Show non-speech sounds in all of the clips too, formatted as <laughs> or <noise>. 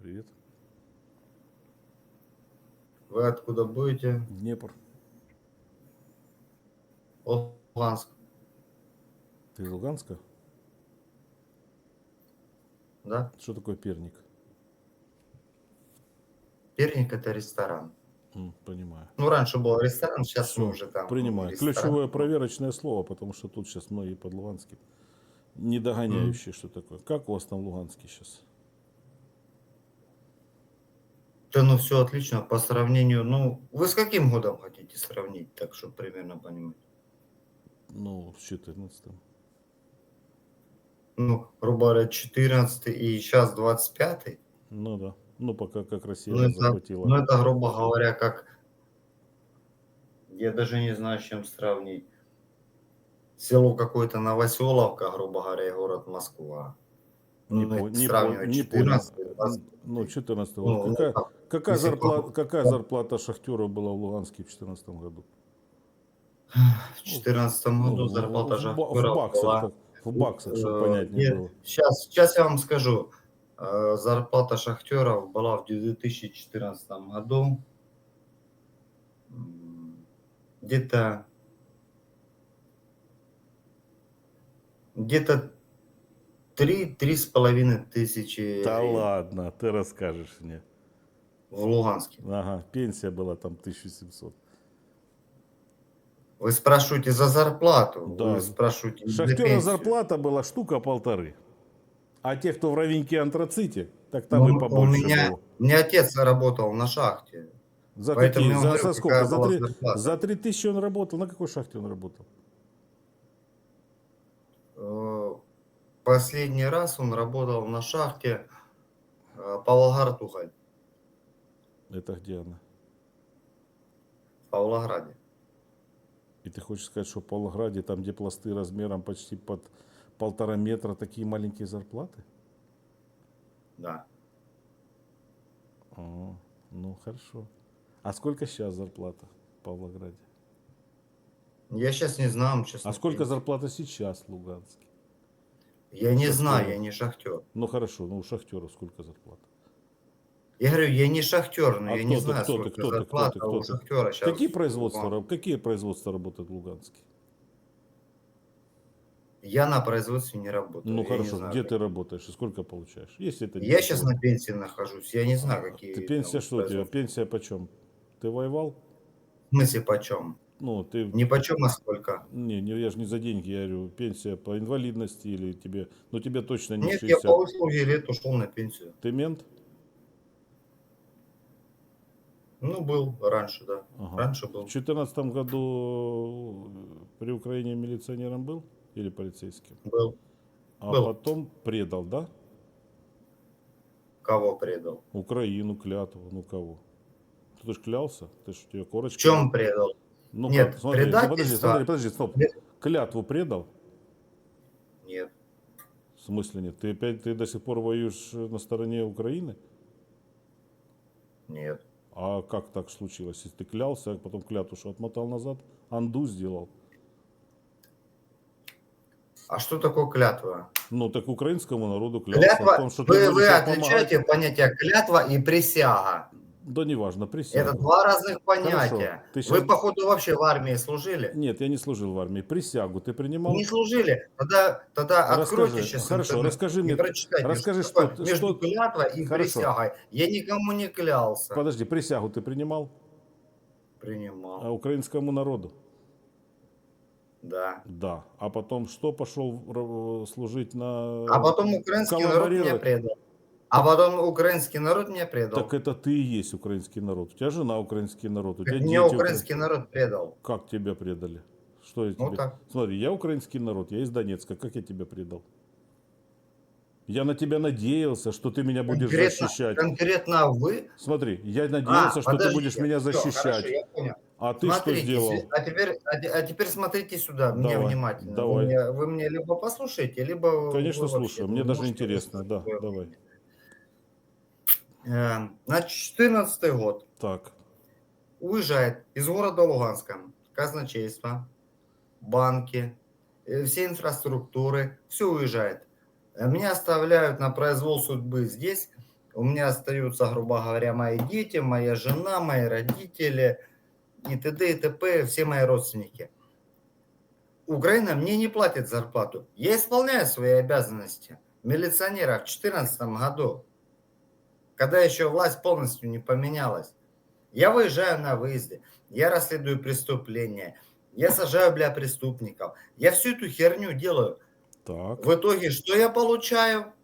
Привет. Вы откуда будете? Днепр. Луганск. Ты из Луганска? Да? Что такое перник? Перник это ресторан. М, понимаю. Ну, раньше был ресторан, сейчас Всё, мы уже там. Принимаю. ресторан. Ключевое проверочное слово, потому что тут сейчас многие под Луганским не догоняющие, что такое. Как у вас там в Луганске сейчас? Да, ну все отлично по сравнению. Ну, вы с каким годом хотите сравнить, так чтобы примерно понимать? Ну, с 14 Ну, грубо говоря, 14 и сейчас 25 Ну да. Ну, пока как Россия Ну, это, захватила. ну, это, грубо говоря, как... Я даже не знаю, с чем сравнить. Село какое-то Новоселовка, грубо говоря, и город Москва. Не Ну, по- не по- сравнивать не 14 понял. 20. Ну, 14 Ну, ну, Какая, как? Какая, зарплата, какая зарплата шахтера была в Луганске в 2014 году? В 2014 году Ну, зарплата в, жахтера в баксах, была... в баксах, чтобы э, понятнее нет, было. Сейчас, сейчас я вам скажу. Э, Зарплата шахтеров была в 2014 году где-то где-то три-три с половиной тысячи Да ладно, ты расскажешь мне. В Луганске. Ага, пенсия была там 1700. Вы спрашиваете за зарплату, Да. вы спрашиваете Шахтера зарплата была штука полторы. А те, кто в ровеньке антраците, так там Ну, и побольше у меня, было. у меня отец работал на шахте. За Поэтому какие? За, говорю, за сколько? За три, зарплата. за три тысячи он работал. На какой шахте он работал? Э, Последний раз он работал на шахте э, Павлоград-Уголь Это где она? в Павлограде. И ты хочешь сказать, что в Павлограде, там, где пласты размером почти под полтора метра, такие маленькие зарплаты? Да. О, ну, хорошо. А сколько сейчас зарплата в Павлограде? Я сейчас не знаю, честно. А сколько зарплата сейчас в Луганске? Я не шахтера? знаю, я не шахтер. Ну хорошо, ну у шахтера сколько зарплата? Я говорю, я не шахтер, но А я кто не ты, знаю, кто ты, сколько кто ты, кто зарплата ты, кто у ты? шахтера сейчас. Какие производства, какие производства работают в Луганске? Я на производстве не работаю. Ну я хорошо, знаю, где как. ты работаешь и сколько получаешь? Если это Я сейчас на пенсии нахожусь, я не знаю, какие. Ты пенсия там что у тебя? Пенсия почем? Ты воевал? В смысле почем? Ну, ты... Не почем, а сколько? Не, не, я же не за деньги, я говорю, пенсия по инвалидности или тебе... Ну, тебе точно не Нет, я 60. по услуге лет ушел на пенсию. Ты мент? Ну, был раньше, да. Ага. Раньше В был. 2014 году э, при Украине милиционером был или полицейским? Был. А Был. потом предал, да? Кого предал? Украину, клятву, ну кого? Ты же клялся? Ты ж у тебя корочка. В чем предал? Ну Нет, как, смотри, ну, подожди, предательство- смотри, подожди, стоп. Клятву предал? Нет. В смысле нет? Ты опять, ты до сих пор воюешь э, на стороне Украины? Нет. А как так случилось? Если ты клялся, а потом клятву что, отмотал назад? Анду сделал? А что такое клятва? Ну, так украинскому народу Клятва, о том, что вы, вы им помогать. отличаете понятие клятва и присяга. Да неважно, присягу. Это два разных понятия. Ты Вы, щас- походу, вообще в армии служили? Нет, я не служил в армии. Присягу ты принимал? Не служили? Тогда, тогда Расскажи. откройте сейчас Хорошо, интернет расскажи мне- расскажи, что что- между что- клятвой и Хорошо. присягой. Я никому не клялся. Подожди, присягу ты принимал? Принимал. А украинскому народу? Да. Да. А потом что пошел р- служить на... А потом украинский народ меня предал. А потом украинский народ меня предал. Так это ты и есть украинский народ. У тебя жена украинский народ, у тебя Меня дети украинский народ предал. укра- Как тебя предали? Что я Ну тебе? так. Смотри, я украинский народ, я из Донецка. Как я тебя предал? Я на тебя надеялся, что ты меня будешь Конкретно, защищать. конкретно вы. Смотри, я надеялся, А, что ты будешь меня защищать. хорошо, я понял. А ты что Смотрите, сделал? си- а теперь, а, а теперь смотрите сюда, мне Давай, внимательно. давай. Вы, мне, вы мне либо послушаете, либо... Конечно, слушаю. не Мне даже интересно. Да, давай. мнение. Значит, 14 год. Так. Уезжает из города Луганска казначейство, банки, все инфраструктуры, все уезжает. Меня оставляют на произвол судьбы здесь, У меня остаются, грубо говоря, мои дети, моя жена, мои родители и т.д. и т.п. Все мои родственники. Украина мне не платит зарплату. Я исполняю свои обязанности милиционера в 2014 году, когда еще власть полностью не поменялась. Я выезжаю на выезды, я расследую преступления, я сажаю, бля, преступников. Я всю эту херню делаю. Так. В итоге, что я получаю?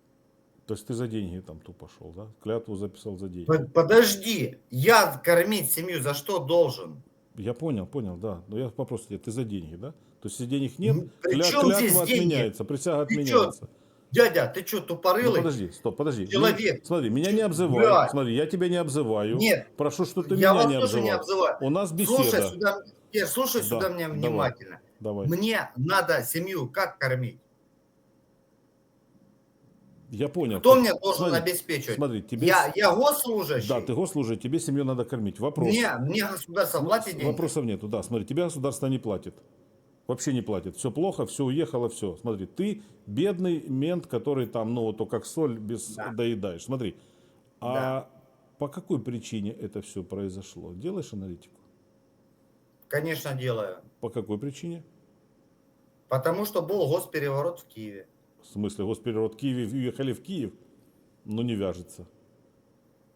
То есть ты за деньги там тупо шел, да? Клятву записал за деньги. Под- Подожди, я кормить семью за что должен? Я понял, понял, да. Но я вопрос тебе, ты за деньги, да? То есть если денег нет, при кля- чем здесь клятва деньги? отменяется, присяга чё, отменяется. Дядя, ты что, Ну, тупорылый? подожди, стоп, подожди. Человек. Ну, смотри, меня не обзывай. блядь. Смотри, я тебя не обзываю. Нет, Прошу, что ты я меня вас не тоже не обзывал. обзываю. У нас Слушай беседа. сюда, Ир, слушай Да, сюда меня внимательно. Давай. Мне надо семью как кормить? Я понял. Кто Ты- мне должен смотри, обеспечивать? Смотри, тебе... Я, я госслужащий? Да, ты госслужащий, тебе семью надо кормить. Вопрос. Мне, мне государство Ну, платит деньги? Вопросов нету, да. Смотри, тебя государство не платит. Вообще не платит. Все плохо, все уехало, все. Смотри, ты бедный мент, который там, ну, вот то как соль без Да. доедаешь. Смотри, а Да. по какой причине это все произошло? Делаешь аналитику? Конечно, делаю. По какой причине? Потому что был госпереворот в Киеве. В смысле, госпереворот в Киеве, уехали в Киев? Ну, не вяжется.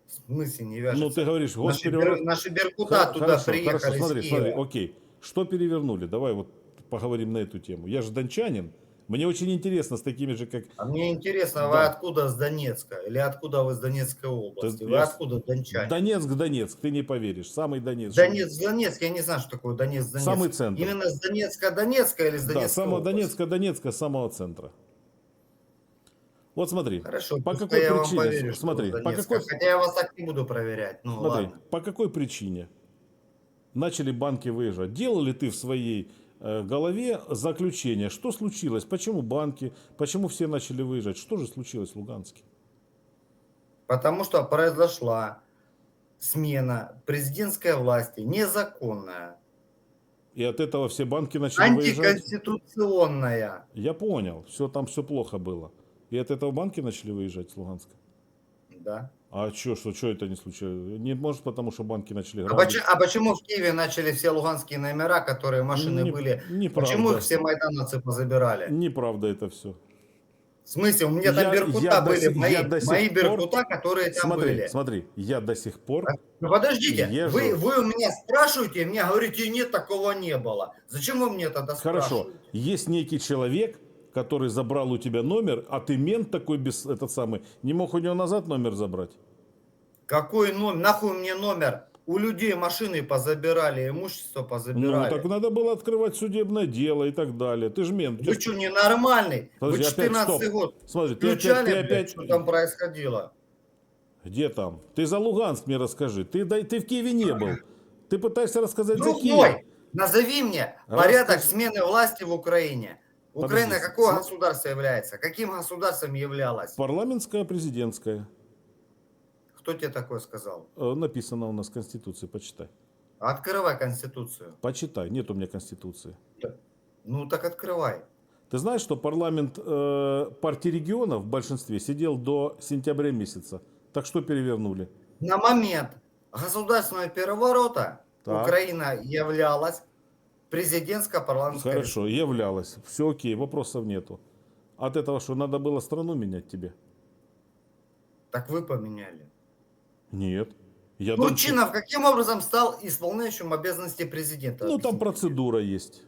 В смысле не вяжется? Ну, ты говоришь, наши, госпереворот... бер- наши беркута туда хорошо, приехали хорошо, смотри, смотри, окей. Что перевернули? Давай вот поговорим на эту тему. Я же дончанин. Мне очень интересно с такими же, как... А мне интересно, вы Да. откуда с Донецка? Или откуда вы с Донецкой области? Вы я- откуда, дончане? Донецк, Донецк, ты не поверишь. Самый Донецк. Донецк, Донецк, я не знаю, что такое Донецк, Донецк. Самый центр. Именно с Донецка, Донецка или с Да, Донецка? самого Донецка, Донецка, самого центра. Вот смотри, Хорошо, по какой я вам причине? поверю, что Смотри, вы по какой- Хотя я вас так не буду проверять. Ну смотри, ладно. по какой причине начали банки выезжать? Делал ли ты в своей голове заключение, что случилось, почему банки, почему все начали выезжать, что же случилось в Луганске? Потому что произошла смена президентской власти, незаконная, И от этого все банки начали выезжать? антиконституционная. Я понял, все там все плохо было. И от этого банки начали выезжать с Луганска? Да. А что, что, что это не случилось? Не может, потому что банки начали А грабить? почему, а почему в Киеве начали все луганские номера, которые машины Не- были? неправда. Почему их все майдановцы позабирали? Неправда это все. В смысле, у меня там Я- беркута я до были, сих- мои, я до мои пор- беркута, которые там Смотри, были. смотри, я до сих пор... Ну подождите, Езжу. вы, вы у меня спрашиваете, мне говорите, нет, такого не было. Зачем вы мне тогда Хорошо, спрашиваете? есть некий человек, который забрал у тебя номер, а ты мент такой без этот самый, не мог у него назад номер забрать? Какой номер? Нахуй мне номер? У людей машины позабирали, имущество Ну, позабирали. так надо было открывать судебное дело и так далее. Ты же мент. Вы что, ненормальный? Подожди, Вы опять, 14 стоп. год Смотри, ты опять, включали, ты блядь, опять... что там происходило? Где там? Ты за Луганск мне расскажи. Ты, дай- ты в Киеве не был. Ты пытаешься рассказать за Киев. Другой, назови мне Раз порядок ты- смены власти в Украине. Украина какое государство является? Каким государством являлось? Парламентская, президентская. Кто тебе такое сказал? Э, Написано у нас в Конституции, почитай. Открывай Конституцию. Почитай, нет у меня Конституции. Ну так открывай. Ты знаешь, что парламент э, партии регионов в большинстве сидел до сентября месяца? Так что перевернули? На момент государственного переворота Так. Украина являлась президентско-парламентской Хорошо, являлось. Все окей, вопросов нету. От этого что, надо было страну менять тебе? Так вы поменяли. Нет. Я дам- Турчинов каким образом стал исполняющим обязанности президента? Ну, там процедура есть.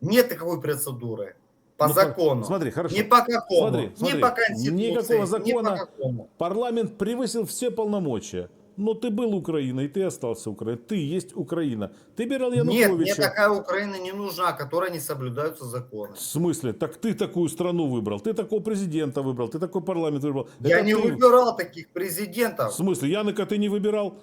Нет такой процедуры. По Ну, закону. Смотри, хорошо. Ни по какому. Смотри, смотри, по конституции. никакого Ни закона. по какому. Парламент превысил все полномочия. Но ты был Украиной, ты остался Украиной. Ты есть Украина. Ты бирал Нет, мне Януковича. такая Украина не нужна, которой не соблюдаются законы. В смысле? Так ты такую страну выбрал, ты такого президента выбрал, ты такой парламент выбрал. Я Это не ты- выбирал таких В президентов. смысле, Яныка ты не выбирал?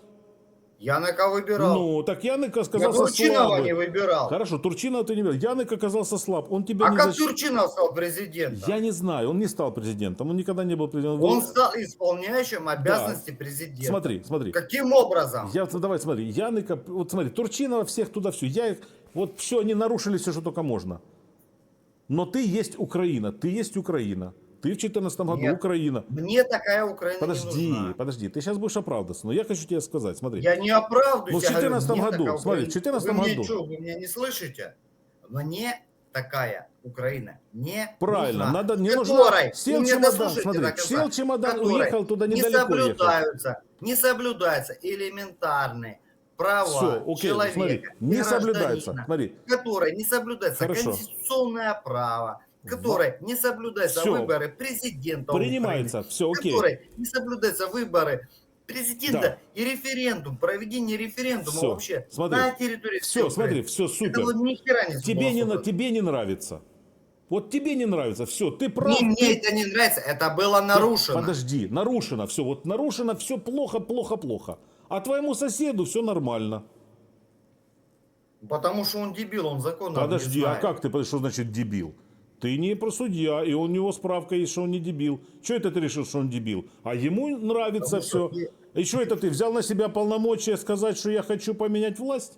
Я кого выбирал? Ну, так Янык я оказался Турчинова слабый. не выбирал. Хорошо, Турчинова ты не выбрал. Янык оказался слаб. Он тебя А не как защитил. Турчинов стал президентом? Я не знаю, он не стал президентом, он никогда не был президентом. Он стал исполняющим обязанности президента. Смотри, смотри. Каким образом? Я, давай смотри, Яныка, вот смотри, Турчинова всех туда все. Я их, вот все, они нарушили все, что только можно. Но ты есть Украина, ты есть Украина. Ты в 2014 году Нет. Украина. Мне такая Украина Подожди, не нужна. подожди, ты сейчас будешь оправдываться, но я хочу тебе сказать, смотри. Я не оправдываюсь. Ну, в я говорю, 14 мне году, такая смотри, в Украина- 14 вы году. что, вы меня не слышите? Мне такая Украина не Правильно, нужна. надо, не Которой, нужно. Сел меня чемодан, смотри, конца, сел чемодан, уехал туда не недалеко ехал. соблюдаются, не соблюдаются элементарные права Все, окей, человека, смотри, не соблюдается. Смотри, которое не соблюдается Хорошо. конституционное право, которое не соблюдается Всё. выборы президента принимается, все, Украины, окей. которой не соблюдаются выборы президента Да. и референдум, проведение референдума Всё, вообще смотри. на территории Все, смотри, все Это супер. вот ни хера не Тебе не, на- тебе не нравится. Вот тебе не нравится, все, ты прав. Не, мне ты- это не нравится, это было нарушено. Подожди, нарушено все, вот нарушено все плохо, плохо, плохо. А твоему соседу все нормально. Потому что он дебил, он закон Подожди, не а знает. как ты, что значит дебил? Ты не про судья, и у него справка есть, что он не дебил. Что это ты решил, что он дебил? А ему нравится Потому все. я- И что это ты взял на себя полномочия сказать, что я хочу поменять власть?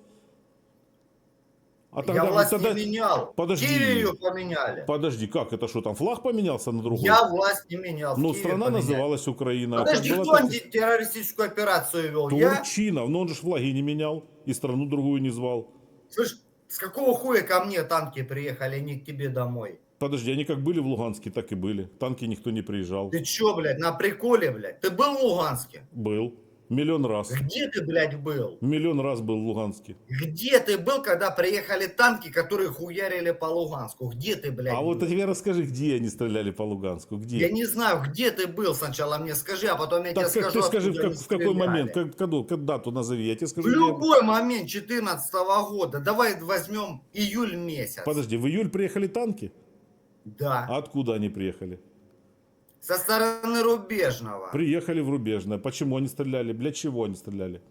А Я власть тогда- не менял. Подожди. В Киеве ее поменяли. Подожди, как это что там флаг поменялся на другой? Я власть не менял. Ну, страна поменяли. называлась Украина. а Подожди, была, кто так- антитеррористическую операцию вел? Я? Турчинов, но он же флаги не менял и страну другую не звал. Слышь, с какого хуя ко мне танки приехали, а не к тебе домой? Подожди, они как были в Луганске, так и были. Танки никто не приезжал. Ты чё, блядь, на приколе, блядь? Ты был в Луганске? Был. Миллион раз. Где ты, блядь, был? Миллион раз был в Луганске. Где ты был, когда приехали танки, которые хуярили по Луганску? Где ты, блядь, А вот был? тебе расскажи, где они стреляли по Луганску? Где? Я не знаю, где ты был сначала, мне скажи, а потом я Так тебе как скажу, ты скажи, в, как- в какой момент, как, когда, как дату назови, я тебе В скажу. где- любой момент 14 года. Давай возьмем июль месяц. Подожди, в июль приехали танки? Да. А откуда они приехали? Со стороны Рубежного. Приехали в Рубежное. Почему они стреляли? Для чего они стреляли?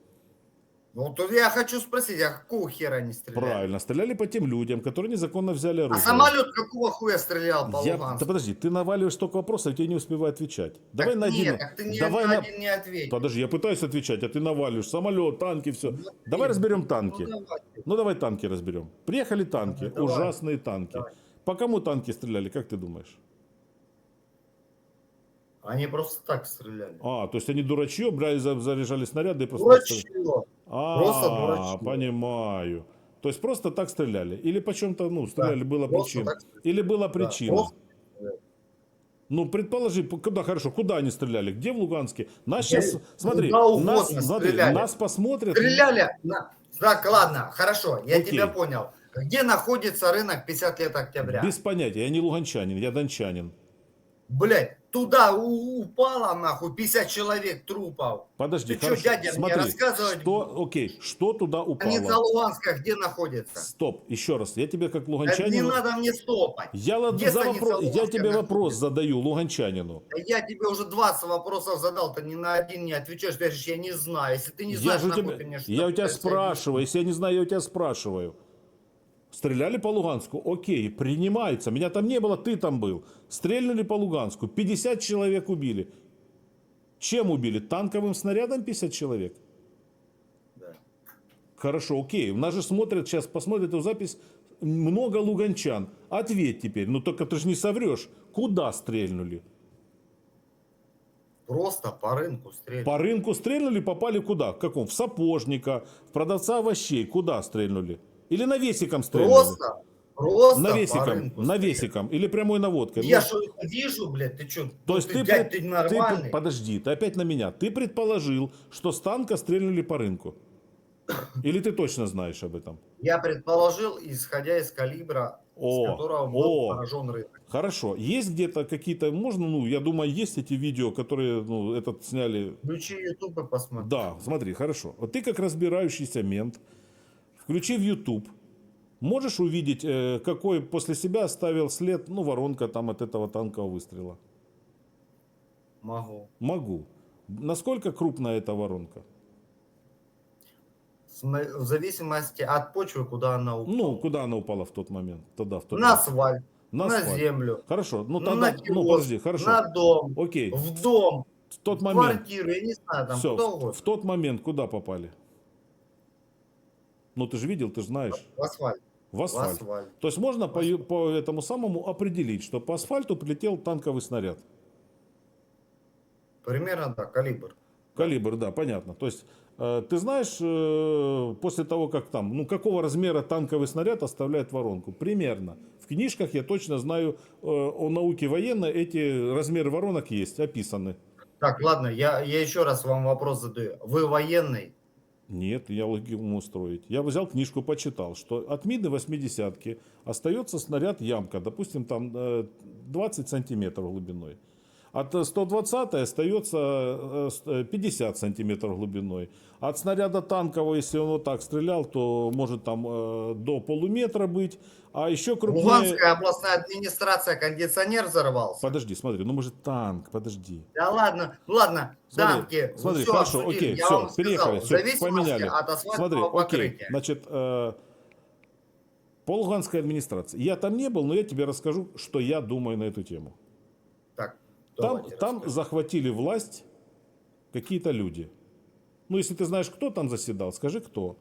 Вот тут я хочу спросить, а какого хера они стреляли? Правильно, стреляли по тем людям, которые незаконно взяли А оружие. самолет какого хуя стрелял по Я- Луганску? Да подожди, ты наваливаешь столько вопросов, я тебе не успеваю отвечать. Давай Так на один. Нет, так ты ни давай на один не ответил. Подожди, я пытаюсь отвечать, а ты наваливаешь. Самолет, танки, все. Ну, Давай разберем танки. Ну, давай. Ну давай танки разберем. Приехали танки, Давай. ужасные танки. Давай. По кому танки стреляли, как ты думаешь? Они просто так стреляли. А, то есть они дурачье, брали, за- заряжали снаряды и просто... Дурачье. А, Просто дурачье. понимаю. То есть просто так стреляли? Или почем-то, ну, стреляли, причина? так стреляли. Или была Да, причина? просто Ну, предположи, куда, хорошо, куда они стреляли? Где в Луганске? Нас Где- сейчас, смотри, нас, смотри, нас посмотрят. Стреляли на... Так, ладно, хорошо, я Окей. тебя понял. Где находится рынок 50 лет октября? Без понятия, я не луганчанин, я дончанин. Блять, туда у- упало нахуй 50 человек трупов. Подожди, Ты хорошо, дядя, мне смотри, рассказывать что, окей, что туда Станица упало? Луганска где находится? Стоп, еще раз, я тебе как Это не луганчанину... надо мне стопать. Я, ла- Где за станица вопрос, я тебе вопрос задаю, луганчанину. Да Я тебе уже 20 вопросов задал, ты ни на один не отвечаешь, ты говоришь, я не знаю. Если ты не Я, знаешь, же у нахуй тебя, ты мне что я у тебя спрашиваю, если я не знаю, я у тебя спрашиваю. Стреляли по Луганску? Окей, принимается. Меня там не было, ты там был. Стрельнули по Луганску, 50 человек убили. Чем убили? Танковым снарядом 50 человек? Да. Хорошо, окей. У нас же смотрят, сейчас посмотрят эту запись, много луганчан. Ответь теперь, ну только ты же не соврешь. Куда стрельнули? Просто по рынку стреляли. По рынку стрельнули, попали куда? В каком? В сапожника, в продавца овощей. Куда стрельнули? Или навесиком стрельнули? Просто, просто навесиком, стреляли. навесиком или прямой наводкой. Я Ну, что это вижу, блядь, ты что? то есть ты, дядь, пред- ты ты нормальный? пред- подожди, ты опять на меня. Ты предположил, что с танка стрельнули по рынку. <coughs> Или ты точно знаешь об этом? Я предположил, исходя из калибра, О, с которого был о. поражен рынок. Хорошо. Есть где-то какие-то, можно, ну, я думаю, есть эти видео, которые, ну, этот сняли. Включи YouTube и посмотри. Да, смотри, хорошо. Вот ты как разбирающийся мент, включи в YouTube, можешь увидеть, э, какой после себя оставил след, ну, воронка там от этого танкового выстрела? Могу. Могу. Насколько крупная эта воронка? В зависимости от почвы, куда она упала. Ну, куда она упала в тот момент? Тогда, в тот на асфальт, На на, асфальт. землю, Хорошо, ну на тогда, киоск, ну подожди, хорошо. на дом, Окей, в дом, в тот в момент, квартиру, я не знаю, там все, в, в тот момент куда попали? Ну ты же видел, ты же знаешь. В асфальт. В асфальт. асфальт. То есть можно по, по этому самому определить, что по асфальту прилетел танковый снаряд. Примерно, да, калибр. Калибр, да, понятно. То есть э, ты знаешь, э, после того, как там, ну какого размера танковый снаряд оставляет воронку? Примерно. В книжках я точно знаю э, о науке военной, эти размеры воронок есть, описаны. Так, ладно, я, я еще раз вам вопрос задаю. Вы военный? Нет, я логику устроить. Я взял книжку, почитал, что от мины 80 остается снаряд ямка, допустим, там э, 20 сантиметров глубиной. От э, 120 остается э, э, 50 сантиметров глубиной. От снаряда танкового, если он вот так стрелял, то может там э, до полуметра быть. А еще крупнее... Луганская областная администрация кондиционер взорвался. Подожди, смотри, ну мы же танк, подожди. Да ладно, ладно, Смотри, танки. вы смотри, всё хорошо, обсудили. окей, я все, вам сказал, переехали, в все, поменяли. от Смотри, асфальтового окей, покрытия. значит, э, по Луганской администрации. Я там не был, но я тебе расскажу, что я думаю на эту тему. Так, Там, там захватили власть какие-то люди. Ну, если ты знаешь, кто там заседал, скажи, кто.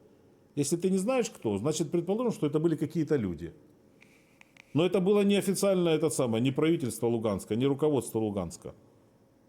Если ты не знаешь, кто, значит, предположим, что это были какие-то люди. Но это было не официально, это самое, не правительство Луганска, не руководство Луганска.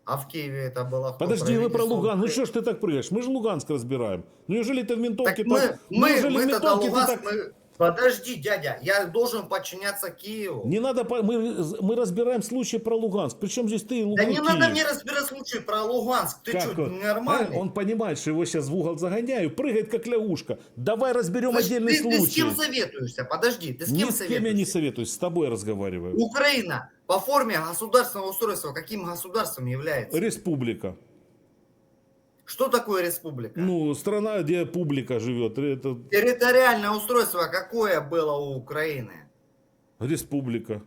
А в Киеве это было? Подожди, вы про Луганск. Ну что ж ты так прыгаешь? Мы же Луганск разбираем. Ну неужели ты в ментовке Так мы, так... мы, неужели в мы тогда ментовке ты Луганск, так... мы- Подожди, дядя, я должен подчиняться Киеву. Не надо, по- мы, мы разбираем случай про Луганск. Причем здесь ты и Да Луганск. не надо мне разбирать случай про Луганск. Ты Как что, он? нормальный? А, Он понимает, что его сейчас в угол загоняю, прыгает как лягушка. Давай разберем Слышь, отдельный ты, ты с случай. кем советуешься? Подожди, ты с Ни кем с кем я не советуешься? советуюсь, с тобой разговариваю. Украина по форме государственного устройства каким государством является? Республика. Что такое республика? Ну, страна, где публика живет. Это Территориальное устройство какое было у Украины? республика.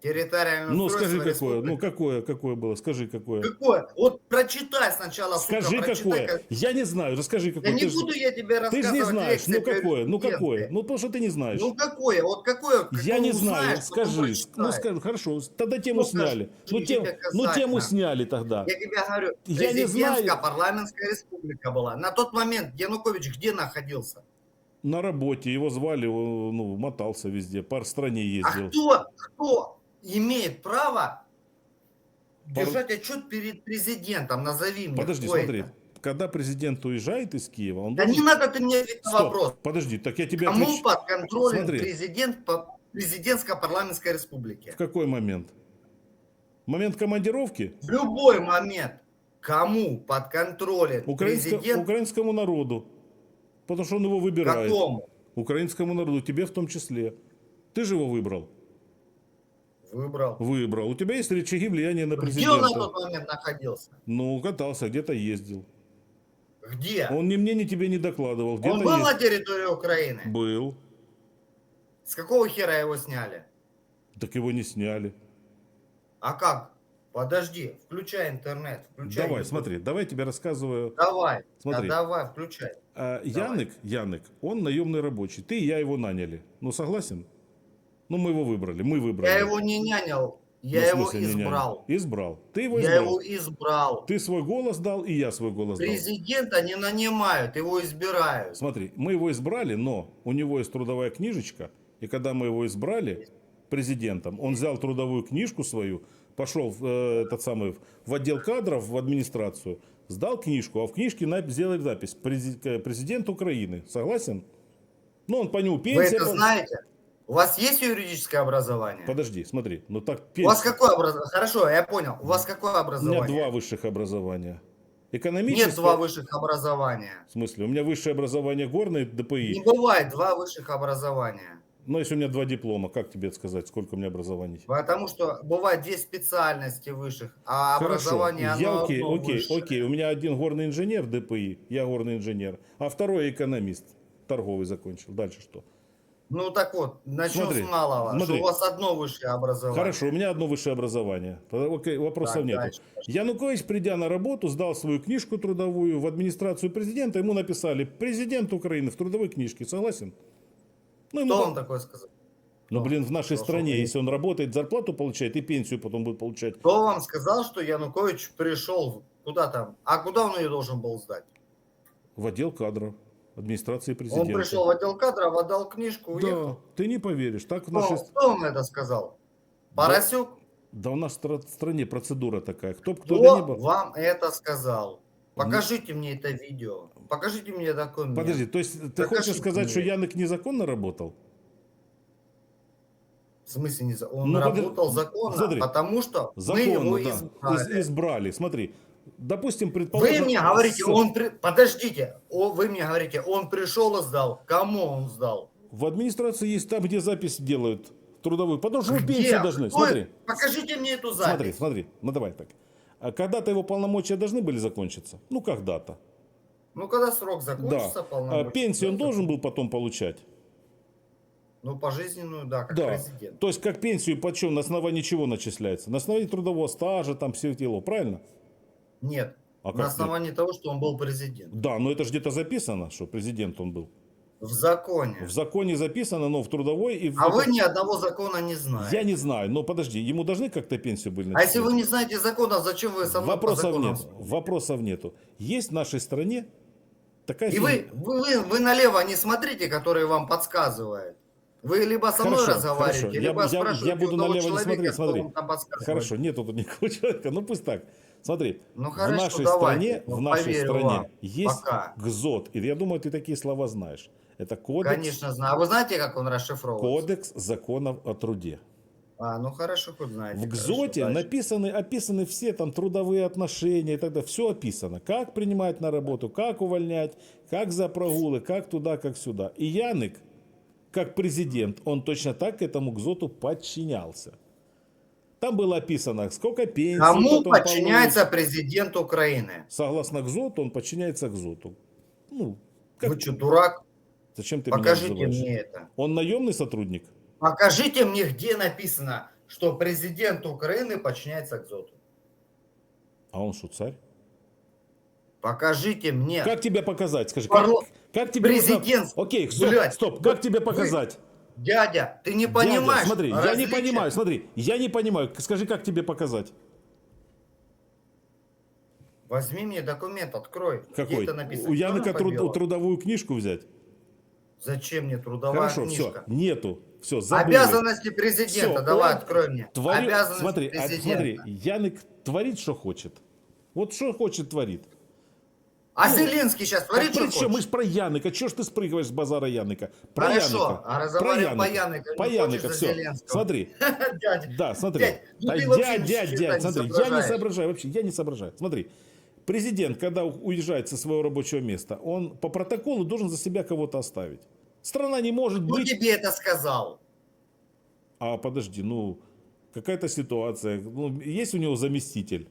Территориальное Ну, скажи какое. республики. Ну, какое, какое было? Скажи какое. Какое? Вот прочитай сначала, сука, Скажи прочитай, какое. как- Я не знаю, расскажи какое. Да не Ты буду я тебе Ты рассказывать же не знаешь, ну какое, ну какое, ну потому что ты не знаешь. Ну какое, вот какое, я какое не узнаешь, знаю, потом скажи, прочитай. ну скажи, хорошо, тогда тему Ну, сняли. Ну, тем, ну казать тему сняли тогда. Я тебе говорю, Я не знаю. парламентская республика была. На тот момент Янукович где находился? На работе его звали, он, ну, мотался везде, пар стране А ездил. кто, кто имеет право Пар- держать отчет перед президентом? Назови мне. Подожди, смотри, это. когда президент уезжает из Киева, он Да должен... не надо ты мне ответить на Стоп, вопрос. подожди, так я тебе Кому отвечу. подконтролен Смотри. президент по президентско-парламентской республике? В какой момент? Момент командировки? В любой момент. Кому подконтролен Украинско- президент? Украинскому народу. Потому что он его выбирает. Какому? Украинскому народу, тебе в том числе. Ты же его выбрал. Выбрал. Выбрал. У тебя есть рычаги влияния на Где он на президента. тот момент находился? Ну, катался, где-то ездил. Где? Он ни мне, ни тебе не докладывал. Он Где-то был есть- на территории Украины? Был. С какого хера его сняли? Так его не сняли. А как? Подожди, включай интернет. Включай давай, YouTube. смотри, давай я тебе рассказываю. Давай. Смотри. Да, давай, включай. А, Давай. Янык, Янык, он наемный рабочий. Ты и я его наняли. Ну, согласен? Ну, мы его выбрали, мы выбрали. Я его не нянял, Ну, я в его смысле, не наняли? избрал. Избрал. Ты его Я избрал. его избрал. Ты свой голос дал, и я свой голос дал. Президента не нанимают, его избирают. Смотри, мы его избрали, но у него есть трудовая книжечка, и когда мы его избрали президентом, он взял трудовую книжку свою, пошел э, этот самый, в отдел кадров, в администрацию, сдал книжку, а в книжке сделали запись «Прези- президент Украины. Согласен? Ну, он по нему Вы пенсия... это пон- знаете? У вас есть юридическое образование? Подожди, смотри, ну так У вас какое образование? Хорошо, я понял. У вас какое У меня образование? два высших образования. Экономическое... Нет два высших образования. В смысле, у меня высшее образование горное ДПИ. Не бывает два высших образования. Но если у меня два диплома, как тебе сказать, сколько у меня образований? Потому что бывает две специальности высших, а образование Хорошо, я оно окей, окей, высшее. окей. У меня один горный инженер ДПИ, я горный инженер, а второй экономист, торговый закончил. Дальше что? Ну так вот, начнем Смотри, с малого. смотри. Что у вас одно высшее образование. Хорошо, у меня одно высшее образование. Окей, вопросов Так, нет. дальше. Янукович, придя на работу, сдал свою книжку трудовую в администрацию президента, ему написали «Президент Украины» в трудовой книжке. Согласен? Ну, ему Кто вам такое сказал? ну, блин, в нашей Кто стране, если он работает, зарплату получает и пенсию потом будет получать. Кто вам сказал, что Янукович пришел куда там? А куда он ее должен был сдать? В отдел кадров администрации Он президента. пришел в отдел кадров, отдал книжку, Да, уехал. ты не поверишь. Так в Кто, нашей... кто вам это сказал? Поросюк? Да у нас в стра- стране процедура такая. Кто кто Кто да не был. вам это сказал? Покажите мне это видео. Покажите мне документ. Подожди, то есть ты Покажите хочешь сказать, мне. что Янок незаконно работал? В смысле, не он Ну, работал законно, смотри, потому что мы Законно, его да. избрали. Из- избрали. Смотри, допустим, предположим... Вы мне говорите, он... при- Подождите, О, вы мне говорите, он пришел и сдал. Кому он сдал? В администрации есть там, где запись делают трудовую. Потому что вы пенсию должны. Смотри? Покажите мне эту запись. смотри, смотри. Ну давай так. А когда-то его полномочия должны были закончиться? Ну, когда-то. Ну, когда срок Да. закончится, А полномочия, пенсию он да, должен был потом получать? Ну, пожизненную, да, как Да. президент. То есть как пенсию почем? На основании чего начисляется? На основании трудового стажа, там все дело, правильно? Нет. А на нет? основании того, что он был президент. Да, но это же где-то записано, что президент он был. В законе. В законе записано, но в трудовой и в... А вы ни одного закона не знаете. Я не знаю, но подожди, ему должны как-то пенсию были А если вы не знаете закона, зачем вы со мной по Вопросов законам нет, вопросов нету. Есть в нашей стране такая И фигня- вы, вы, вы, вы налево не смотрите, который вам подсказывает. Вы либо со мной Хорошо, разговариваете, хорошо. Я- либо я- спрашиваете я буду у того налево не человека, смотреть, кто смотри. Хорошо, нету тут <laughs> никакого человека, ну пусть так. Смотри, Ну в хорошо, нашей давайте, стране, ну, в нашей стране вам. есть Пока. ГЗОТ. И я думаю, ты такие слова знаешь. Это кодекс, Конечно, знаю. А вы знаете, как он расшифровывается? кодекс законов о труде. А, ну хорошо, хоть знаете. В ГЗОТе написаны, описаны все там трудовые отношения и так далее. Все описано. Как принимать на работу, как увольнять, как за прогулы, как туда, как сюда. И Янык, как президент, он точно так этому ГЗОТу подчинялся. Там было описано, сколько пенсий. Кому подчиняется получит. президент Украины? Согласно ГЗОТу, он подчиняется ГЗОТу. Ну, как- Вы что, дурак? зачем ты Покажите меня называешь? мне это. Он наемный сотрудник? Покажите мне, где написано, что президент Украины подчиняется КЗОТу. А он что, царь? Покажите мне. Как тебе показать? Скажи, Парло- как, как тебе Президент, Окей, стоп, блядь, стоп. вы- Как тебе вы- показать? Дядя, ты не Дядя, понимаешь. смотри, я не различия? понимаю, смотри, я не понимаю. Скажи, как тебе показать? Возьми мне документ, открой. Где Какой? это написано? У по труд- трудовую книжку взять? Зачем мне трудовая Хорошо, все, книжка? нету. Все, забыли. Обязанности президента, Всё, давай, он открой мне. Творю- Обязанности смотри, а, президента. смотри, Янык творит, что хочет. Вот что хочет, творит. А Зеленский сейчас творит, А что чём? Мы хочет? ж про Яныка. Чего ж ты спрыгиваешь с базара Яныка? Про Хорошо, Яныка. а разговариваем Яныка. Яныка, По за все. Смотри, <laughs> Дядя, Да, смотри. Ну черта дядь, не смотри, я не соображаю вообще, я не соображаю. Смотри, президент, когда уезжает со своего рабочего места, он по протоколу должен за себя кого-то оставить. Страна не может Кто быть... тебе это сказал? А подожди, ну, какая-то ситуация. Ну, есть у него заместитель?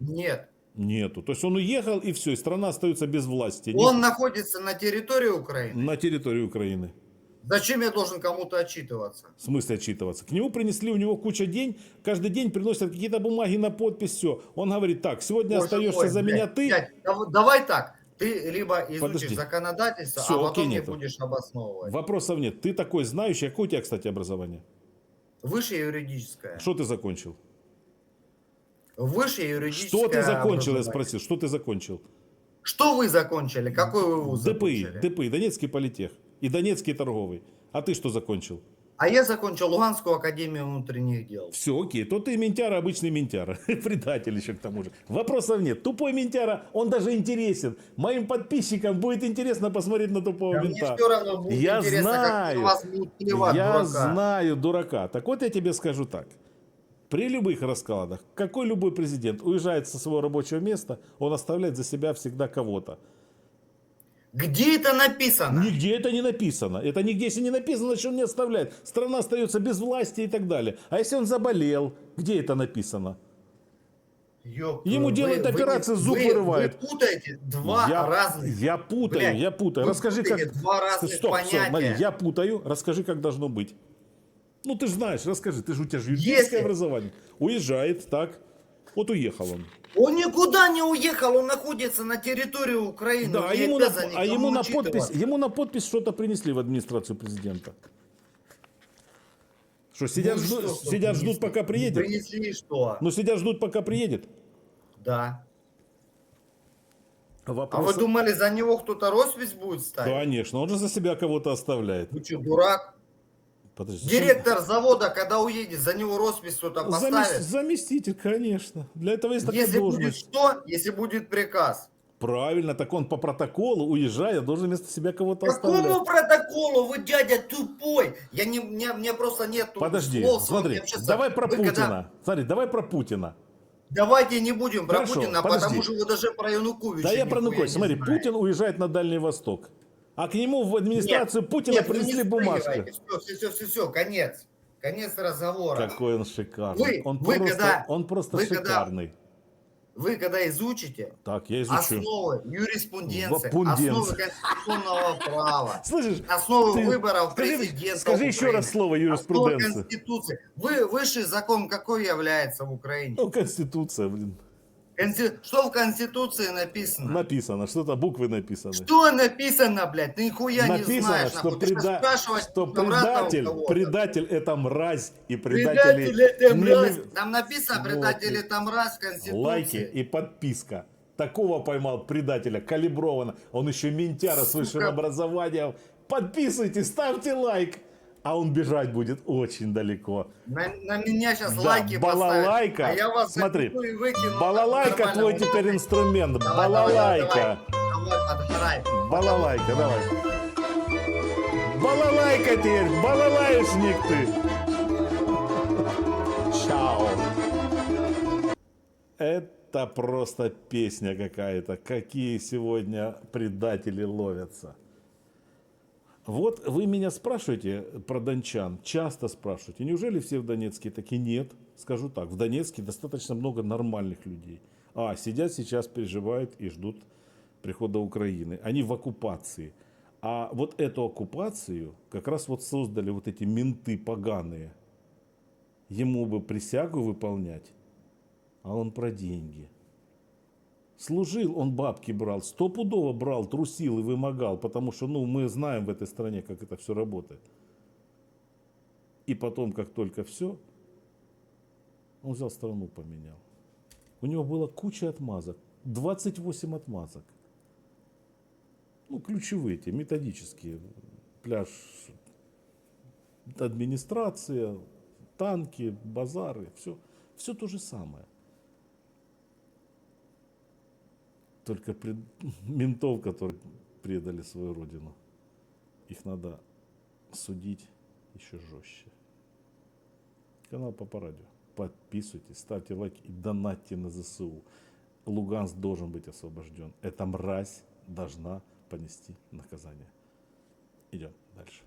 Нет. Нету. То есть он уехал, и все, и страна остается без власти. Он находится на территории Украины. На территории Украины. Зачем я должен кому-то отчитываться? В смысле отчитываться? К нему принесли, у него куча день, каждый день приносят какие-то бумаги на подпись, все. Он говорит, так, сегодня Боже остаешься мой, за блядь, меня ты, дав- давай так. Ты либо изучишь Подожди. законодательство, Всё, а окей, потом мне нету. будешь обосновывать. вопросов нет. Ты такой знающий, а какое у тебя, кстати, образование? Высшее юридическое. Что ты закончил? Высшее юридическое Что ты закончил, я спросил, что ты закончил? Что вы закончили? Какой вы вуз ДПИ, закончили? ДПИ, Донецкий политех и Донецкий торговый. А ты что закончил? А я закончил Луганскую академию внутренних дел. Все, окей, то ты ментяра, обычный ментяра. <laughs> Предатель еще к тому же. Вопросов нет. Тупой ментяра, он даже интересен. Моим подписчикам будет интересно посмотреть на тупого Да мне мента. все равно будет Я интересно, знаю. как на вас плевать, Я дурака. знаю дурака. Так вот я тебе скажу так. При любых раскладах, какой любой президент уезжает со своего рабочего места, он оставляет за себя всегда кого-то. Где это написано? Нигде это не написано. Это нигде, если не написано, значит он не оставляет. Страна остается без власти и так далее. А если он заболел, где это написано? Ёб Ему делают вы- вы операцию, зуб вы- вырывают. Вы путаете два я, разных. Я путаю, Блядь, я путаю. Расскажи, как... два разных все, понятия. смотри, я путаю. Расскажи, как должно быть. Ну, ты же знаешь, расскажи. Ты же у тебя же юридическое Если- образование. Уезжает, так. Вот уехал он. Он никуда не уехал, он находится на территории Украины. Да, а ему, на, а ему на подпись, ему на подпись что-то принесли в администрацию президента. Что, сидят, Ну и ждут, что, что сидят ждут, принесли? пока приедет? Принесли что? Ну, сидят, ждут, пока приедет. Да. А Вопрос... вы думали, за него кто-то роспись будет ставить? Конечно, он же за себя кого-то оставляет. Вы что, дурак? Подожди, Директор завода, когда уедет, за него роспись кто-то Замес- поставит? Заместитель, конечно. Для этого есть такая Если будет должность. что? Если будет приказ. Правильно, так он по протоколу, уезжая, должен вместо себя кого-то оставлять. Какому протоколу? Вы дядя тупой. Я не, мне, мне просто нету Подожди, слов смотри, давай про Вы Путина. когда- Смотри, давай про Путина. Давайте не будем про Хорошо, Путина, подожди. потому что вы даже про Януковича Да я про не Смотри. Путин уезжает на Дальний Восток. А к нему в администрацию Путина Нет, вы не принесли бумажку. Все, все, все, все, все, конец. Конец разговора. Какой он шикарный. Вы- он, вы просто, когда- он просто вы когда- шикарный. Вы когда изучите Так, я изучу. основы юриспруденции, основы конституционного права, Слышишь, основы ты- выборов скажи, президента скажи еще Украины, раз слово юриспруденция. Конституции. Вы, высший закон какой является в Украине? Ну, Конституция, блин. Консти- Что в Конституции написано? Написано, что-то буквы написаны. Что написано, блядь? Ты нихуя не Написано, знаешь. что, нахуй. Преда- что предатель, предатель это мразь, и предатели Предатель это не мразь. лю- Там написано, Вот. предатель это мразь в Конституции. лайки и подписка. Такого поймал предателя, калибровано. Он еще ментяра с Сука. высшим образованием. Подписывайтесь, ставьте лайк. А он бежать будет очень далеко. На, на меня сейчас Да, лайки балалайка. поставят, а я вас Смотри, выкину. Балалайка твой теперь инструмент. Давай, давай, Балалайка. Давай, отгорай. Балалайка, давай. Балалайка теперь, балалаешник ты. Чао. Это просто песня какая-то. Какие сегодня предатели ловятся. Вот вы меня спрашиваете про дончан, часто спрашиваете, неужели все в Донецке такие? Нет, скажу так, в Донецке достаточно много нормальных людей. А, сидят сейчас, переживают и ждут прихода Украины. Они в оккупации. А вот эту оккупацию как раз вот создали вот эти менты поганые. Ему бы присягу выполнять, а он про деньги. Служил, он бабки брал, стопудово брал, трусил и вымогал, потому что, ну, мы знаем в этой стране, как это все работает. И потом, как только все, он взял страну, поменял. У него была куча отмазок, 28 отмазок. Ну, ключевые те, методические. Пляж, администрация, танки, базары, все, все то же самое. Только пред- ментов, которые предали свою родину, их надо судить еще жестче. Канал Папа Радио. Подписывайтесь, ставьте лайки и донатьте на ЗСУ. Луганск должен быть освобожден. Эта мразь должна понести наказание. Идем дальше.